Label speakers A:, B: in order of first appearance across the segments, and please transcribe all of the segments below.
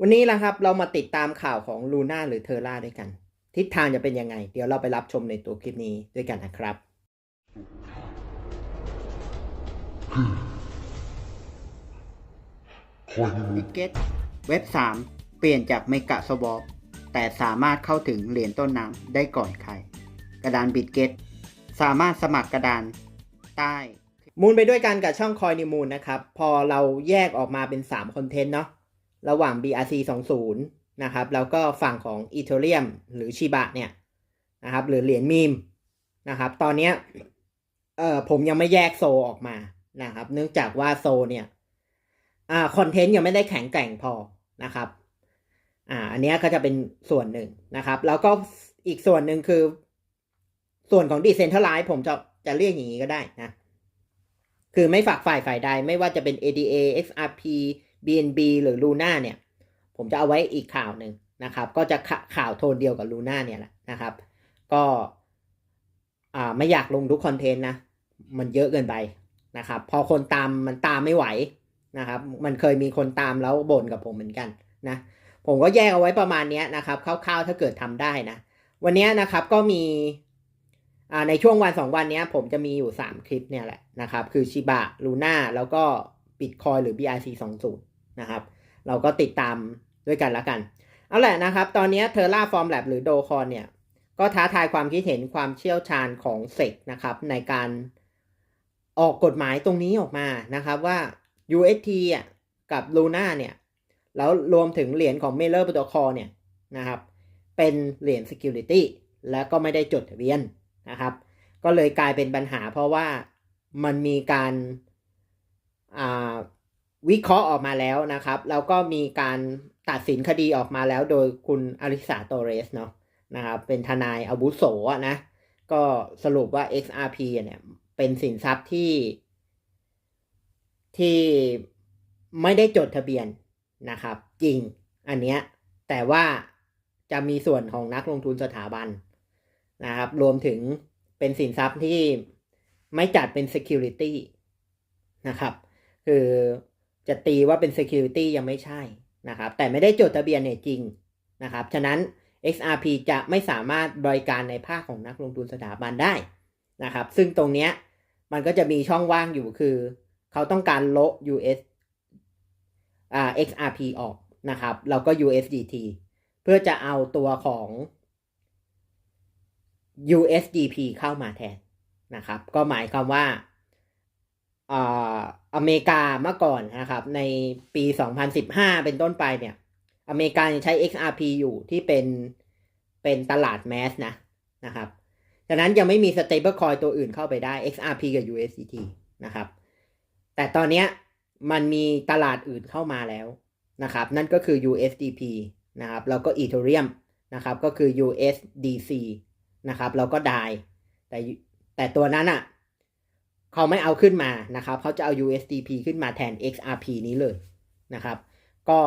A: วันนี้นะครับเรามาติดตามข่าวของลูน่าหรือเทอร่าด้วยกัน ทิศทางจะเป็นยังไง เดี๋ยวเราไปรับชมในตัวคลิปนี้ด้วยกันนะครับบิตเกตเว็บ 3 เปลี่ยนจากเมกะสวอปแต่สามารถเข้าถึงเหรียญต้นน้ำได้ก่อนใคร กระดานบิตเกตสามารถสมัครกระดานใต้มูลไปด้วยกันกับช่องคอยนิมูลนะครับ พอเราแยกออกมาเป็น 3 คอนเทนต์เนาะ ระหว่าง BRC 20นะครับแล้วก็ฝั่งของ Ethereum หรือชิบะเนี่ยนะครับหรือเหรียญมีมนะครับตอนนี้เอ่อผมยังไม่แยกโซออกมานะครับ เนื่องจากว่าโซเนี่ยอ่าคอนเทนต์ยังไม่ได้แข็งแกร่งพอนะครับอ่าอันนี้ก็จะเป็นส่วนหนึ่งนะครับ แล้วก็อีกส่วนหนึ่งคือ ส่วนของ Decentralize ผมจะจะเรียกอย่างนี้ก็ได้นะ คือไม่ฝากฝ่ายฝ่ายใดไม่ว่าจะเป็น ADA XRP BNB หรือ Luna เนี่ย ผมจะเอาไว้อีกข่าวหนึ่งนะครับ ก็จะขข่าวโทนเดียวกับ Luna เนี่ยแหละนะครับ ก็ไม่อยากลงทุกคอนเทนต์นะ มันเยอะเกินไปนะครับ พอคนตามมันตามไม่ไหวนะครับ มันเคยมีคนตามแล้วบ่นกับผมเหมือนกันนะ ผมก็แยกเอาไว้ประมาณนี้นะครับคร่าวๆถ้าเกิดทำได้นะ วันนี้นะครับก็มีในช่วงวันสองวันนี้ผมจะมีอยู่ 3 คลิปเนี่ยแหละนะครับ คือชิบะลูน่าแล้วก็บิตคอยหรือ BRC 20 นะครับ เราก็ติดตามด้วยกันละกัน เอาแหละนะครับ ตอนนี้เทอร่าฟอร์มแลบหรือโดคอนเนี่ย ก็ท้าทายความคิดเห็นความเชี่ยวชาญของเซกนะครับ ในการออกกฎหมายตรงนี้ออกมานะครับว่า UST อะกับ Luna เนี่ย แล้วรวมถึงเหรียญของ m a i l e r Protocol เนี่ยนะครับ เป็นเหรียญ Security และก็ไม่ได้จดทะเบียนนะครับ ก็เลยกลายเป็นปัญหาเพราะว่ามันมีการอ่า วิเคราะห์ออกมาแล้วนะครับ แล้วก็มีการตัดสินคดีออกมาแล้วโดยคุณอริสาโตเรสเนาะนะครับเป็นทนายอาวุโสนะก็สรุปว่า XRP เนี่ยเป็นสินทรัพย์ที่ ที่ไม่ได้จดทะเบียนนะครับ จริงอันเนี้ยแต่ว่าจะมีส่วนของนักลงทุนสถาบันนะครับ รวมถึงเป็นสินทรัพย์ที่ไม่จัดเป็น security นะครับ คือ จะตีว่าเป็น security ยังไม่ใช่นะครับ แต่ไม่ได้จดทะเบียนเนี่ยจริงนะครับ ฉะนั้น XRP จะไม่สามารถบริการในภาคของนักลงทุนสถาบันได้นะครับ ซึ่งตรงเนี้ยมันก็จะมีช่องว่างอยู่คือ เขาต้องการโละ US อ่า XRP ออกนะครับ แล้วก็ USDT เพื่อจะเอาตัวของ USDP เข้ามาแทนนะครับ ก็หมายความว่า อเมริกาเมื่อก่อนนะครับ ในปี 2015 เป็นต้นไปเนี่ย อเมริกายังใช้ XRP อยู่ที่เป็นเป็นตลาดแมสนะนะครับฉะนั้นยังไม่มี stable coin ตัวอื่นเข้าไปได้ XRP กับ USDT นะครับ แต่ตอนนี้มันมีตลาดอื่นเข้ามาแล้วนะครับ นั่นก็คือ USDP นะครับ แล้วก็ Ethereum นะครับ ก็คือ USDC นะครับ แล้วก็ DAI แต่แต่ตัวนั้นอะ เขาไม่เอาขึ้นมานะครับเขาจะเอา USDP ขึ้นมาแทน XRP นี้เลยนะครับก็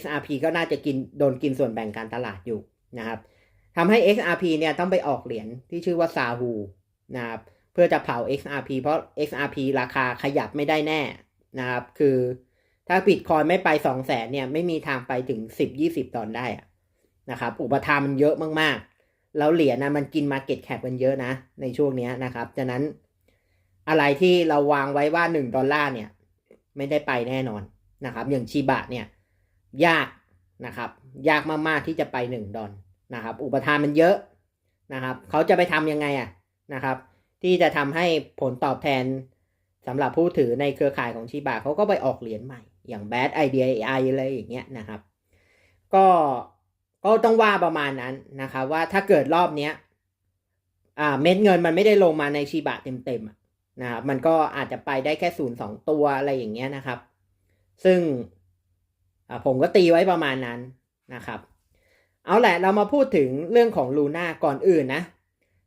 A: XRP ก็น่าจะกินโดนกินส่วนแบ่งการตลาดอยู่นะครับทำให้ XRP เนี่ยต้องไปออกเหรียญที่ชื่อว่า Sahu นะครับเพื่อจะเผา XRP เพราะ XRP ราคาขยับไม่ได้แน่นะครับคือถ้าบิตคอยไม่ไป2 0 0แสนเนี่ยไม่มีทางไปถึง 10-20 ตอนได้นะครับอุปทานมันเยอะมากๆ แล้วเหรียญนะมันกิน Market Cap กันเยอะนะในช่วงนี้นะครับ ฉะนั้น อะไรที่เราวางไว้ว่า 1 ดอลลาร์เนี่ย ไม่ได้ไปแน่นอนนะครับ อย่างชีบะเนี่ย ยากนะครับ ยากมากๆที่จะไป 1 ดอลนะครับ อุปทานมันเยอะนะครับ เขาจะไปทำยังไงอะนะครับ ที่จะทำให้ผลตอบแทนสำหรับผู้ถือในเครือข่ายของชิบะเขาก็ไปออกเหรียญใหม่ อย่าง Bad Idea AI อะไรอย่างเงี้ยนะครับ ก็ก็ต้องว่าประมาณนั้นนะครับ ว่าถ้าเกิดรอบเนี้ยอ่าเม็ดเงินมันไม่ได้ลงมาในชิบะเต็มๆ นะครับมันก็อาจจะไปได้แค่ศูนย์สองตัวอะไรอย่างเงี้ยนะครับ ซึ่งผมก็ตีไว้ประมาณนั้นนะครับ เอาแหละเรามาพูดถึงเรื่องของลูน่าก่อนอื่นนะ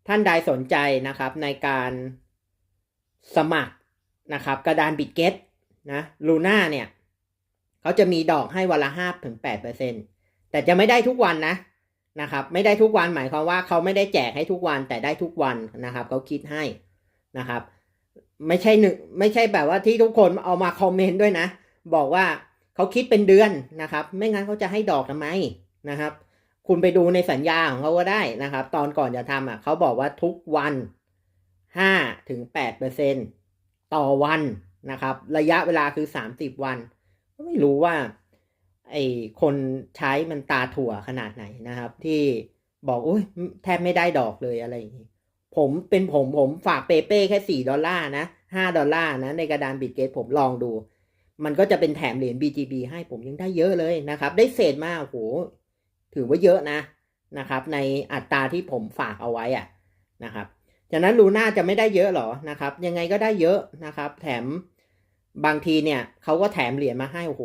A: ท่านใดสนใจนะครับในการสมัครนะครับ กระดานบิตเกตนะลูน่าเนี่ยเขาจะมีดอกให้วันละห้าถึงแปดเปอร์เซ็นแต่จะไม่ได้ทุกวันนะนะครับ ไม่ได้ทุกวันหมายความว่าเขาไม่ได้แจกให้ทุกวันแต่ได้ทุกวันนะครับเขาคิดให้นะครับ ไม่ใช่หนึ่งไม่ใช่แบบว่าที่ทุกคนเอามาคอมเมนต์ด้วยนะ บอกว่าเขาคิดเป็นเดือนนะครับ ไม่งั้นเขาจะให้ดอกทำไมนะครับ คุณไปดูในสัญญาของเขาก็ได้นะครับ ตอนก่อนจะทำอะเขาบอกว่าทุกวันห้าถึงแปดเปอร์เซ็นต่อวันนะครับ ระยะเวลาคือสามสิบวัน ก็ไม่รู้ว่าไอ้คนใช้มันตาถั่วขนาดไหนนะครับ ที่บอกอุ้ยแทบไม่ได้ดอกเลยอะไรอย่างนี้ ผมเป็นผมผมฝากเปเป้แค่สี่ดอลลาร์นะห้าดอลลาร์นะในกระดานบิตเกตผมลองดู มันก็จะเป็นแถมเหรียญ BGB ให้ผมยังได้เยอะเลยนะครับ ได้เศษมากโอ้โหถือว่าเยอะนะนะครับ ในอัตราที่ผมฝากเอาไว้อะนะครับจากนั้นลูน่าจะไม่ได้เยอะหรอนะครับ ยังไงก็ได้เยอะนะครับ แถมบางทีเนี่ยเขาก็แถมเหรียญมาให้โอ้โห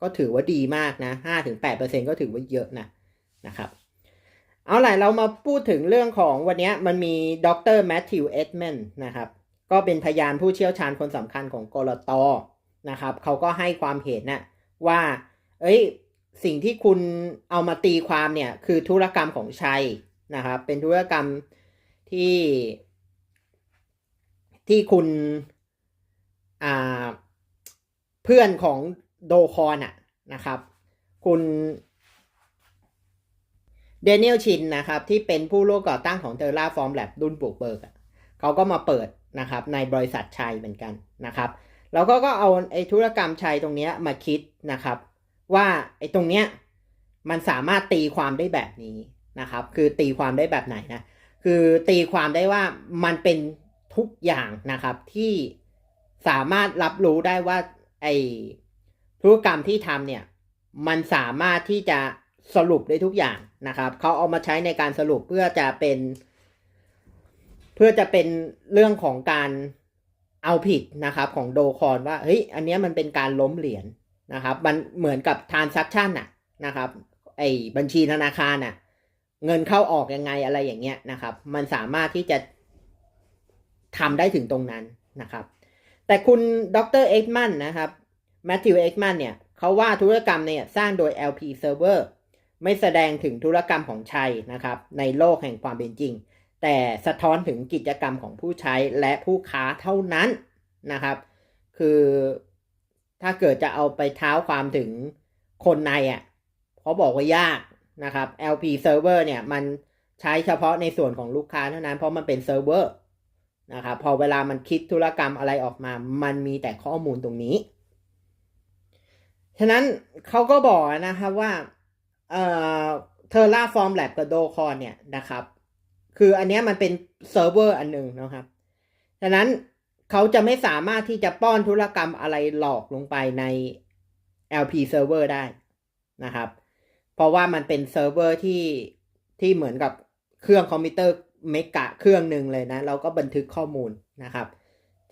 A: ก็ถือว่าดีมากนะห้าถึงแปดเปอร์เซ็นก็ถือว่าเยอะนะนะครับ เอาล่ะเรามาพูดถึงเรื่องของวันนี้มันมีดรแมทธิวเอ็ดแมนนะครับ ก็เป็นพยานผู้เชี่ยวชาญคนสำคัญของกรตนะครับเขาก็ให้ความเห็นนะว่า เอ้ยสิ่งที่คุณเอามาตีความเนี่ย คือธุรกรรมของชัยนะครับ เป็นธุรกรรมที่ที่คุณอ่าเพื่อนของโดคอนอะนะครับ คุณ เดนิเอลชินนะครับที่เป็นผู้ร่วมก่อตั้งของเทอร่าฟอร์มแลบดุนปุกเบิร์กเขาก็มาเปิดนะครับในบริษัทชัยเหมือนกันนะครับ แล้วก็ก็เอาไอ้ธุรกรรมชัยตรงนี้มาคิดนะครับ ว่าไอ้ตรงเนี้ยมันสามารถตีความได้แบบนี้นะครับ คือตีความได้แบบไหนนะคือตีความได้ว่ามันเป็นทุกอย่างนะครับที่สามารถรับรู้ได้ว่าไอ้ธุรกรรมที่ทำเนี่ยมันสามารถที่จะสรุปได้ทุกอย่าง นะครับเขาเอามาใช้ในการสรุปเพื่อจะเป็น เพื่อจะเป็นเรื่องของการเอาผิดนะครับ ของโดคอนว่าเฮ้ยอันนี้มันเป็นการล้มเหรียญนะครับ มันเหมือนกับทานซัคชันน่ะนะครับ ไอ้บัญชีธนาคารน่ะ เงินเข้าออกยังไงอะไรอย่างเงี้ยนะครับ มันสามารถที่จะทำได้ถึงตรงนั้นนะครับ แต่คุณดรเอ็กมันนะครับแมทธิวเอ็กมันเนี่ยเขาว่าธุรกรรมเนี่ยสร้างโดย LP Server ไม่แสดงถึงธุรกรรมของชัยนะครับ ในโลกแห่งความเป็นจริง แต่สะท้อนถึงกิจกรรมของผู้ใช้และผู้ค้าเท่านั้นนะครับ คือถ้าเกิดจะเอาไปเท้าความถึงคนในอะเขาบอกว่ายากนะครับ LP Server เนี่ยมันใช้เฉพาะในส่วนของลูกค้าเท่านั้นเพราะมันเป็นเซิร์ฟเวอร์นะครับพอเวลามันคิดธุรกรรมอะไรออกมา มันมีแต่ข้อมูลตรงนี้ ฉะนั้นเขาก็บอกนะครับว่า เอ่อเทอร่าฟอร์มแลบกับโดคอนเนี่ยนะครับ คืออันนี้มันเป็นเซิร์ฟเวอร์อันหนึ่งนะครับฉะนั้นเขาจะไม่สามารถที่จะป้อนธุรกรรมอะไรหลอกลงไปใน LP server ได้นะครับ เพราะว่ามันเป็นเซิร์ฟเวอร์ที่ที่เหมือนกับเครื่องคอมพิวเตอร์เมกะเครื่องหนึ่งเลยนะ เราก็บันทึกข้อมูลนะครับ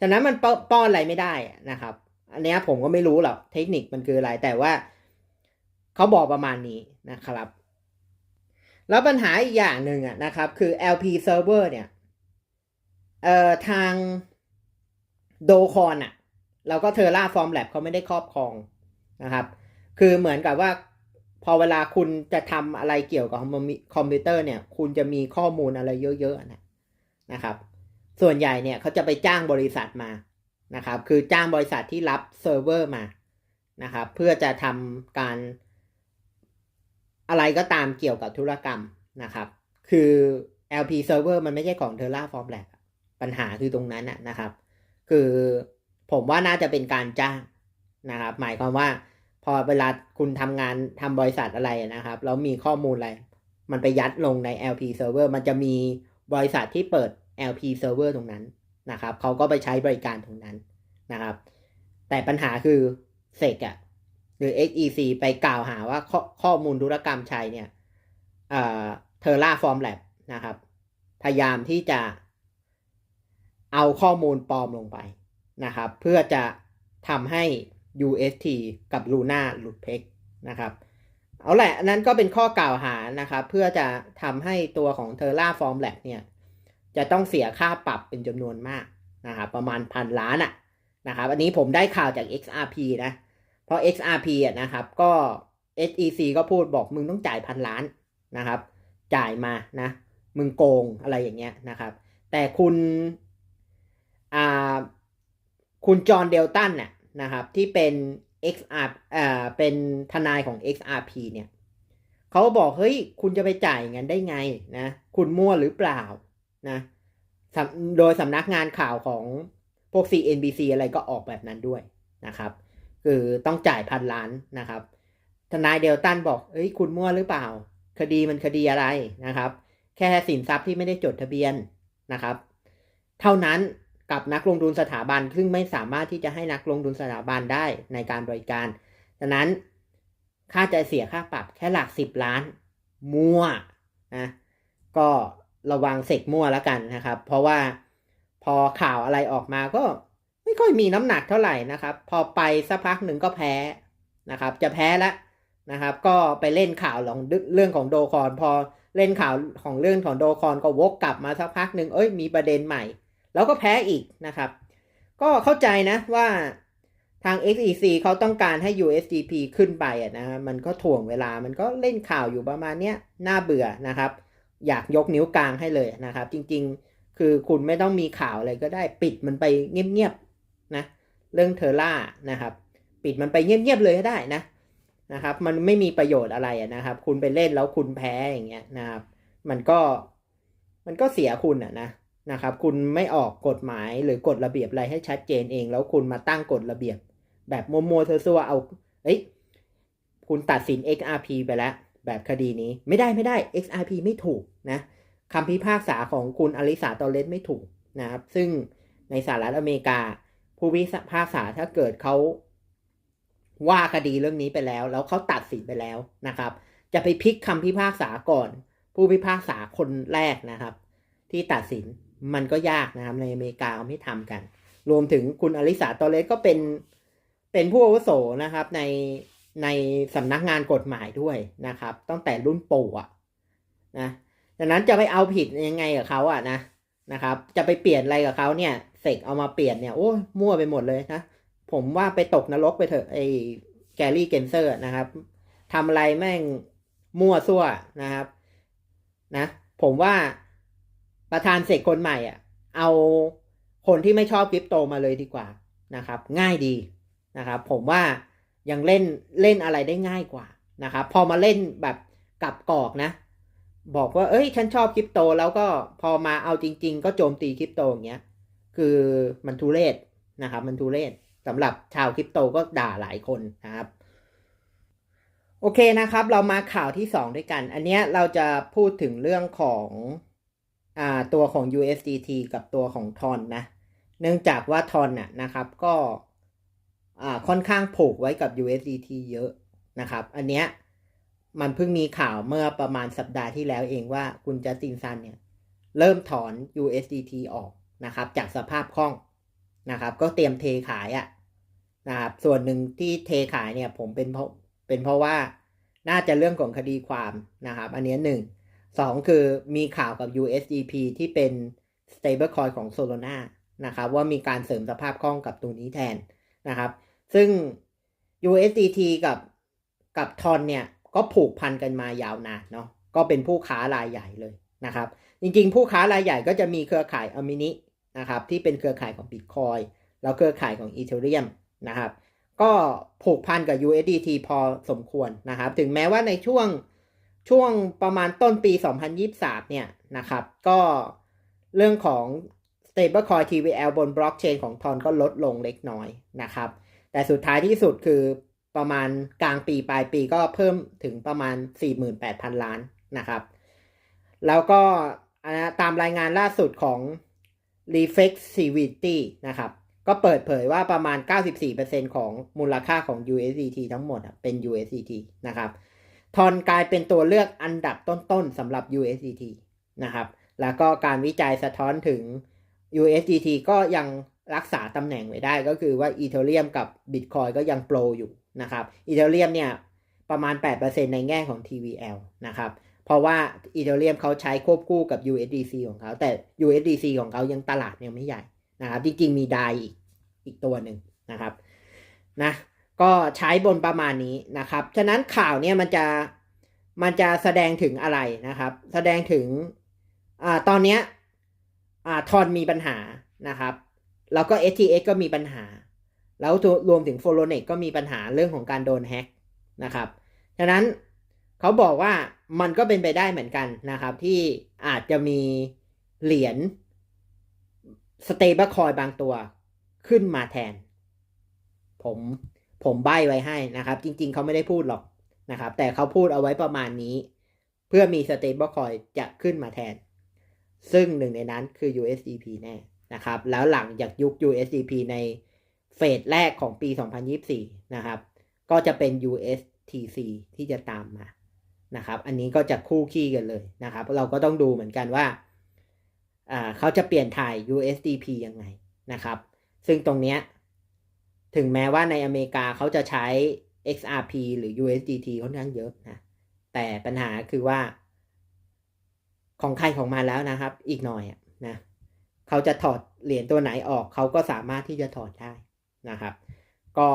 A: ฉะนั้นมันป้อนอะไรไม่ได้นะครับ อันนี้ผมก็ไม่รู้หรอกเทคนิคมันคืออะไรแต่ว่า เขาบอกประมาณนี้นะครับ แล้วปัญหาอีกอย่างหนึ่งอะนะครับ คือ LP server เนี่ยเอ่อทางโดคอนอะ เราก็เทอร่าฟอร์มแลบเขาไม่ได้ครอบครองนะครับ คือเหมือนกับว่าพอเวลาคุณจะทำอะไรเกี่ยวกับคอมพิวเตอร์เนี่ย คุณจะมีข้อมูลอะไรเยอะๆนะนะครับ ส่วนใหญ่เนี่ยเขาจะไปจ้างบริษัทมานะครับ คือจ้างบริษัทที่รับเซิร์ฟเวอร์มานะครับ เพื่อจะทำการ อะไรก็ตามเกี่ยวกับธุรกรรมนะครับ คือ LP server มันไม่ใช่ของ Terraform Lab ปัญหาคือตรงนั้นนะครับ คือผมว่าน่าจะเป็นการจ้างนะครับ หมายความว่าพอเวลาคุณทำงานทำบริษัทอะไรนะครับ แล้วมีข้อมูลอะไร มันไปยัดลงใน LP server มันจะมีบริษัทที่เปิด LP server ตรงนั้นนะครับ เขาก็ไปใช้บริการตรงนั้นนะครับ แต่ปัญหาคือเซกอะ หรือ XEC ไปกล่าวหาว่าข้อข้อมูลธุรกรรมชัยเนี่ยเอ่อเทอร่าฟอร์มแลบนะครับ พยายามที่จะเอาข้อมูลปลอมลงไปนะครับ เพื่อจะทำให้ UST กับ Luna หลุดเพกนะครับเอาแหละนั้นก็เป็นข้อกล่าวหานะครับ เพื่อจะทำให้ตัวของ Terraform Lab เนี่ย จะต้องเสียค่าปรับเป็นจำนวนมากนะครับ ประมาณพันล้านอะนะครับ อันนี้ผมได้ข่าวจาก XRP นะ ราะ XRP อะนะครับ ก็ SEC ก็พูดบอกมึงต้องจ่ายพันล้านนะครับ จ่ายมานะ มึงโกงอะไรอย่างเงี้ยนะครับ แต่คุณอ่าคุณจอห์นเดลตันเนี่ยนะครับที่เป็น XR อ่าเป็นทนายของ XRP เนี่ยเขาบอกเฮ้ยคุณจะไปจ่ายเงินได้ไงนะคุณมั่วหรือเปล่านะโดยสำนักงานข่าวของพวก CNBC อะไรก็ออกแบบนั้นด้วยนะครับ คือต้องจ่ายพันล้านนะครับ ทนายเดลตันบอกเฮ้ยคุณมั่วหรือเปล่า คดีมันคดีอะไรนะครับ แค่สินทรัพย์ที่ไม่ได้จดทะเบียนนะครับ เท่านั้นกับนักลงทุนสถาบันซึ่งไม่สามารถที่จะให้นักลงทุนสถาบันได้ในการบริการฉะนั้นค่าจะเสียค่าปรับแค่หลักสิบล้าน มั่วนะก็ระวังเสกมั่วแล้วกันนะครับ เพราะว่าพอข่าวอะไรออกมาก็ ไม่ค่อยมีน้ำหนักเท่าไหร่นะครับ พอไปสักพักหนึ่งก็แพ้นะครับ จะแพ้แล้วนะครับ ก็ไปเล่นข่าวของเรื่องของโดคอน พอเล่นข่าวของเรื่องของโดคอนก็วกกลับมาสักพักหนึ่งเอ้ยมีประเด็นใหม่ แล้วก็แพ้อีกนะครับ ก็เข้าใจนะว่าทาง XEC เขาต้องการให้ USDP ขึ้นไปอะนะมันก็ถ่วงเวลามันก็เล่นข่าวอยู่ประมาณเนี้ยน่าเบื่อนะครับ อยากยกนิ้วกลางให้เลยนะครับ จริงๆ คือคุณไม่ต้องมีข่าวอะไรก็ได้ปิดมันไปเงียบ เรื่องเทอร่านะครับ ปิดมันไปเงียบๆเลยก็ได้นะนะครับ มันไม่มีประโยชน์อะไรนะครับ คุณไปเล่นแล้วคุณแพ้อย่างเงี้ยนะครับ มันก็มันก็เสียคุณอะนะนะครับ คุณไม่ออกกฎหมายหรือกฎระเบียบอะไรให้ชัดเจนเอง แล้วคุณมาตั้งกฎระเบียบ แบบโมโมเธอซัวเอาเอ้ยคุณตัดสิน XRP ไปแล้วแบบคดีนี้ไม่ได้ไม่ได้ XRP ไม่ถูกนะคำพิพากษาของคุณอลิสาตอเลสไม่ถูกนะครับ ซึ่งในสหรัฐอเมริกา ผู้พิพากษาถ้าเกิดเขาว่าคดีเรื่องนี้ไปแล้ว แล้วเขาตัดสินไปแล้วนะครับ จะไปพลิกคำพิพากษาก่อน ผู้พิพากษาคนแรกนะครับ ที่ตัดสินมันก็ยากนะครับ ในอเมริกาเขาไม่ทำกัน รวมถึงคุณอลิสาตอเลสก็เป็นเป็นผู้อาวุโสนะครับ ในในสำนักงานกฎหมายด้วยนะครับ ตั้งแต่รุ่นปู่อะนะดังนั้นจะไปเอาผิดยังไงกับเขาอะนะนะครับ จะไปเปลี่ยนอะไรกับเขาเนี่ย เสกเอามาเปลี่ยนเนี่ยโอ้มั่วไปหมดเลยนะ ผมว่าไปตกนรกไปเถอะไอ้แกรี่เกนเซอร์นะครับทำอะไรแม่งมั่วซั่วนะครับ นะ ผมว่าประธานเสกคนใหม่อะ เอาคนที่ไม่ชอบคริปโตมาเลยดีกว่านะครับ ง่ายดีนะครับ ผมว่ายังเล่นเล่นอะไรได้ง่ายกว่านะครับ พอมาเล่นแบบกับกอกนะ บอกว่า เอ้ย ฉันชอบคริปโต แล้วก็พอมาเอาจริง ๆ ก็โจมตีคริปโตอย่างเงี้ย คือมันทุเรศนะครับ มันทุเรศสำหรับชาวคริปโตก็ด่าหลายคนนะครับ โอเคนะครับ เรามาข่าวที่สองด้วยกัน อันเนี้ยเราจะพูดถึงเรื่องของอ่าตัวของ USDT กับตัวของทอนนะ เนื่องจากว่าทอนน่ะนะครับก็อ่าค่อนข้างผูกไว้กับ USDT เยอะนะครับ อันเนี้ยมันเพิ่งมีข่าวเมื่อประมาณสัปดาห์ที่แล้วเองว่าคุณจัสตินซันเนี่ย เริ่มถอน USDT ออก นะครับ จากสภาพคล่องนะครับ ก็เตรียมเทขายอะ่ะนะครับ ส่วนหนึ่งที่เทขายเนี่ยผมเป็นเพราะเป็นเพราะว่าน่าจะเรื่องของคดีความนะครับ อันนี้หนึ่งสองคือมีข่าวกับ USDP ที่เป็น stablecoin ของ Solana นะครับ ว่ามีการเสริมสภาพคล่องกับตัวนี้แทนนะครับ ซึ่ง USDT กับกับทอนเนี่ย ก็ผูกพันกันมายาวนานเนาะก็เป็นผู้ค้ารายใหญ่เลยนะครับ จริงๆ ผู้ค้ารายใหญ่ก็จะมีเครือข่ายอมินิ นะครับที่เป็นเครือข่ายของ Bitcoin แล้วเครือข่ายของ Ethereum นะครับก็ผูกพันกับ USDT พอสมควรนะครับ ถึงแม้ว่าในช่วงช่วงประมาณต้นปี 2023 เนี่ยนะครับก็เรื่องของ stablecoin TVL บนบล็อกเชนของทอนก็ลดลงเล็กน้อยนะครับ แต่สุดท้ายที่สุดคือประมาณกลางปีปลายปีก็เพิ่มถึงประมาณ 48,000 ล้านนะครับ แล้วก็ตามรายงานล่าสุดของ Reflexivity นะครับ ก็เปิดเผยว่าประมาณ 94%ของมูลค่าของ USDT ทั้งหมดเป็น USDT นะครับ ทอนกลายเป็นตัวเลือกอันดับต้นๆสำหรับ USDT นะครับ แล้วก็การวิจัยสะท้อนถึง USDT ก็ยังรักษาตำแหน่งไว้ได้ก็คือว่า Ethereum กับ Bitcoin ก็ยังโปรอยู่นะครับ Ethereum เนี่ยประมาณ 8%ในแง่ของ TVL นะครับ เพราะว่า Ethereum เขาใช้ควบคู่กับ USDC ของเขา แต่ USDC ของเขายังตลาดยังไม่ใหญ่นะครับ จริงๆ มีไดอีกอีกตัวหนึ่งนะครับนะก็ใช้บนประมาณนี้นะครับ ฉะนั้นข่าวเนี่ยมันจะมันจะแสดงถึงอะไรนะครับ แสดงถึงอ่าตอนเนี้ยอ่าทอนมีปัญหานะครับ แล้วก็ STX ก็มีปัญหา แล้วรวมถึง f o l o n e x ก็มีปัญหาเรื่องของการโดนแฮ็กนะครับ ฉะนั้น เขาบอกว่ามันก็เป็นไปได้เหมือนกันนะครับ ที่อาจจะมีเหรียญ stable coin บางตัวขึ้นมาแทน ผมผมใบ้ไว้ให้นะครับ จริง ๆ เขาไม่ได้พูดหรอกนะครับ แต่เขาพูดเอาไว้ประมาณนี้ เพื่อมี stable coin จะขึ้นมาแทน ซึ่งหนึ่งในนั้นคือ USDP แน่นะครับ แล้วหลังจากยุค USDP ในเฟสแรกของปี 2024 นะครับ ก็จะเป็น USTC ที่จะตามมา นะครับ อันนี้ก็จะคู่ขี้กันเลยนะครับ เราก็ต้องดูเหมือนกันว่าเขาจะเปลี่ยนถ่าย USDP ยังไงนะครับ ซึ่งตรงเนี้ยถึงแม้ว่าในอเมริกาเขาจะใช้ XRP หรือ USDT ค่อนข้างเยอะนะ แต่ปัญหาคือว่า ของใครของมันแล้วนะครับ อีกหน่อยนะเขาจะถอดเหรียญตัวไหนออกเขาก็สามารถที่จะถอดได้นะครับ ก็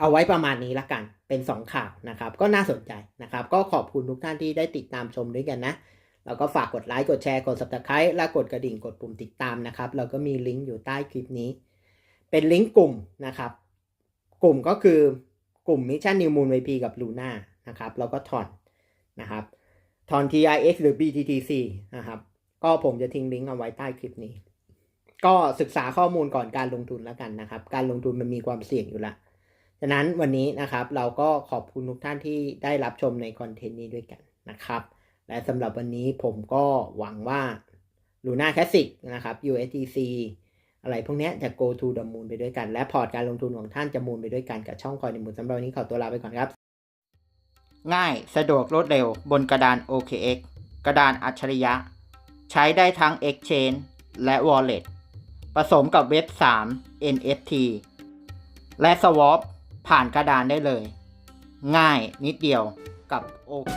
A: เอาไว้ประมาณนี้ละกัน เป็นสองข่าวนะครับ ก็น่าสนใจนะครับ ก็ขอบคุณทุกท่านที่ได้ติดตามชมด้วยกันนะ แล้วก็ฝากกดไลค์ กดแชร์ กด subscribe และกดกระดิ่ง กดปุ่มติดตามนะครับแล้วก็มีลิงก์อยู่ใต้คลิปนี้ เป็นลิงก์กลุ่มนะครับ กลุ่มก็คือกลุ่ม Mission New Moon VP กับ Luna นะครับ แล้วก็ทอนนะครับทอน TIX หรือ BTTC นะครับ ก็ผมจะทิ้งลิงก์เอาไว้ใต้คลิปนี้ ก็ศึกษาข้อมูลก่อนการลงทุนแล้วกันนะครับ การลงทุนมันมีความเสี่ยงอยู่ละ ฉะนั้นวันนี้นะครับเราก็ขอบคุณทุกท่านที่ได้รับชมในคอนเทนต์นี้ด้วยกันนะครับ และสำหรับวันนี้ผมก็หวังว่า Luna Classic นะครับ USDC อะไรพวกนี้จะ go to the moon ไปด้วยกัน และพอร์ตการลงทุนของท่านจะมูนไปด้วยกันกับช่องคอยในมูนสำหรับวันนี้ขอตัวลาไปก่อนครับ ง่ายสะดวกรวดเร็วบนกระดาน OKX กระดานอัจฉริยะ ใช้ได้ทั้ง Exchange และ Wallet ผสมกับเว็บ 3 NFT และ Swap ผ่านกระดานได้เลย ง่ายนิดเดียวกับโอเค